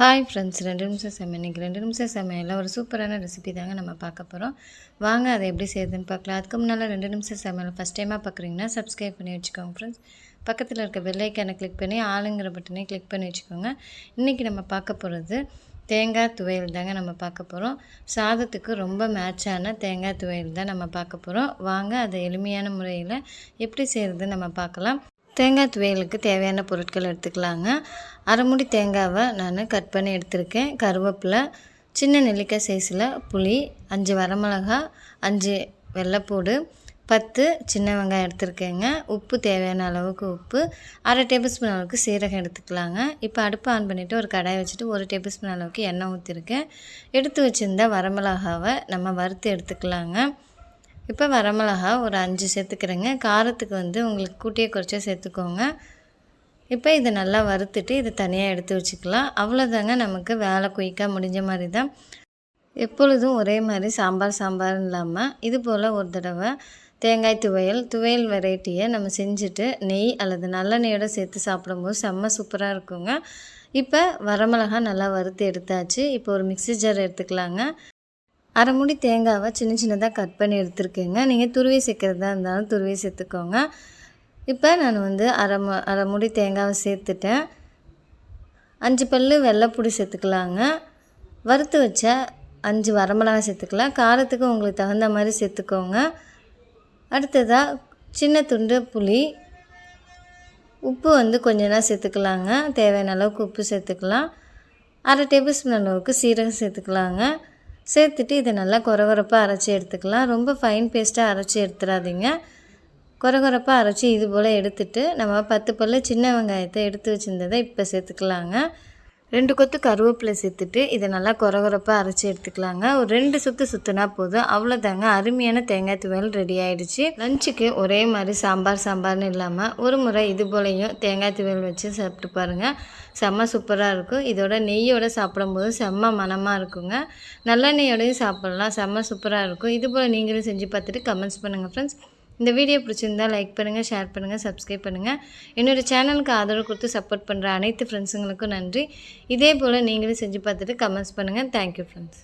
Hi friends ரெண்டு நிமிஷம் சமையல். இன்றைக்கி ரெண்டு நிமிஷம் சமையலில் ஒரு சூப்பரான ரெசிபி தாங்க நம்ம பார்க்க போகிறோம் வாங்க அதை எப்படி செய்யுதுன்னு பார்க்கலாம். அதுக்கு முன்னால் ரெண்டு நிமிஷம் சமையல் ஃபஸ்ட் டைமாக பார்க்குறீங்கன்னா சப்ஸ்கிரைப் பண்ணி வச்சுக்கோங்க ஃப்ரெண்ட்ஸ் பக்கத்தில் இருக்க பெல்லைக்கானை கிளிக் பண்ணி ஆளுங்கிற பட்டனே கிளிக் பண்ணி வச்சுக்கோங்க. இன்றைக்கி நம்ம பார்க்க போகிறது தேங்காய் துவையல் தாங்க நம்ம பார்க்க போகிறோம் சாதத்துக்கு ரொம்ப மேட்சான தேங்காய் துவையல் தான் நம்ம பார்க்க போகிறோம் வாங்க அதை எளிமையான முறையில் எப்படி செய்கிறது நம்ம பார்க்கலாம். தேங்காய் துவையலுக்கு தேவையான பொருட்கள் எடுத்துக்கலாங்க. அரைமுடி தேங்காவை நான் கட் பண்ணி எடுத்திருக்கேன். கருவேப்பிலை சின்ன நெல்லிக்காய் சைஸில் புளி அஞ்சு வரமிளகா அஞ்சு வெள்ளைப்பூடு பத்து சின்ன வெங்காயம் எடுத்துருக்கேங்க. உப்பு தேவையான அளவுக்கு உப்பு அரை டேபிள் ஸ்பூன் அளவுக்கு சீரகம் எடுத்துக்கலாங்க. இப்போ அடுப்பு ஆன் பண்ணிவிட்டு ஒரு கடாயை வச்சுட்டு ஒரு டேபிள் ஸ்பூன் அளவுக்கு எண்ணெய் ஊற்றிருக்கேன் எடுத்து வச்சுருந்த வரமிளகாவை நம்ம வறுத்து எடுத்துக்கலாங்க. இப்போ வரமிளகா ஒரு அஞ்சு சேர்த்துக்கிறேங்க. காரத்துக்கு வந்து உங்களுக்கு கூட்டியே குறைச்சா சேர்த்துக்கோங்க. இப்போ இதை நல்லா வறுத்துட்டு இதை தனியாக எடுத்து வச்சுக்கலாம். அவ்வளோதாங்க நமக்கு வேலை குயிக்காக முடிஞ்ச மாதிரி தான். எப்பொழுதும் ஒரே மாதிரி சாம்பார் சாம்பார் இல்லாமல் இது போல் ஒரு தடவை தேங்காய் துவையல் துவையல் வெரைட்டியை நம்ம செஞ்சுட்டு நெய் அல்லது நல்லெண்ணெயோடு சேர்த்து சாப்பிடும்போது செம்ம சூப்பராக இருக்குங்க. இப்போ வரமிளகா நல்லா வறுத்து எடுத்தாச்சு. இப்போ ஒரு மிக்சி ஜார் எடுத்துக்கலாங்க. அரை முடி தேங்காவை சின்ன சின்னதாக கட் பண்ணி எடுத்துருக்கேங்க. நீங்கள் துருவி சேர்க்குறதா இருந்தாலும் துருவி சேர்த்துக்கோங்க. இப்போ நான் வந்து அரை ம அரை முடி தேங்காவை சேர்த்துட்டேன். அஞ்சு பல் வெள்ளைப்பொடி சேர்த்துக்கலாங்க. வறுத்து வச்ச அஞ்சு வரமிளகாய் சேர்த்துக்கலாம். காரத்துக்கு உங்களுக்கு தகுந்த மாதிரி சேர்த்துக்கோங்க. அடுத்ததாக சின்ன துண்டு புளி. உப்பு வந்து கொஞ்சம்னா சேர்த்துக்கலாங்க. தேவையான அளவுக்கு உப்பு சேர்த்துக்கலாம். அரை டேபிள் ஸ்பூன் அளவுக்கு சீரகம் சேர்த்துக்கலாங்க. சேர்த்துட்டு இதை நல்லா குறகுறப்பாக அரைச்சி எடுத்துக்கலாம். ரொம்ப ஃபைன் பேஸ்ட்டாக அரைச்சி எடுத்துடாதீங்க குறகுறப்பாக அரைச்சி இது போல் எடுத்துட்டு நம்ம பத்து பல்ல சின்ன வெங்காயத்தை எடுத்து வச்சுருந்ததை இப்போ சேர்த்துக்கலாங்க. ரெண்டு கொத்து கருவேப்பிலை சேர்த்துட்டு இதை நல்லா குறகுறப்பாக அரைச்சி எடுத்துக்கலாங்க. ஒரு ரெண்டு சுற்று சுற்றுனா போதும். அவ்வளோதாங்க அருமையான தேங்காய் துவையல் ரெடி ஆகிடுச்சு லஞ்சுக்கு ஒரே மாதிரி சாம்பார் சாம்பார்னு இல்லாமல் ஒரு முறை இது போலையும் தேங்காய் துவையல் வச்சு சாப்பிட்டு பாருங்கள் செம்ம சூப்பராக இருக்கும். இதோட நெய்யோடு சாப்பிடும்போது செம்ம மனமாக இருக்குங்க. நல்லெண்ணெயோடையும் சாப்பிட்லாம். செம்ம சூப்பராக இருக்கும். இது போல் நீங்களும் செஞ்சு பார்த்துட்டு கமெண்ட்ஸ் பண்ணுங்கள் ஃப்ரெண்ட்ஸ் இந்த வீடியோ பிடிச்சிருந்தால் லைக் பண்ணுங்கள் ஷேர் பண்ணுங்கள் சப்ஸ்கிரைப் பண்ணுங்கள் என்னோடய சேனலுக்கு ஆதரவு கொடுத்து சப்போர்ட் பண்ணுற அனைத்து ஃப்ரெண்ட்ஸுங்களுக்கும் நன்றி. இதே போல் நீங்களும் செஞ்சு பார்த்துட்டு கமெண்ட்ஸ் பண்ணுங்கள் தேங்க்யூ ஃப்ரெண்ட்ஸ்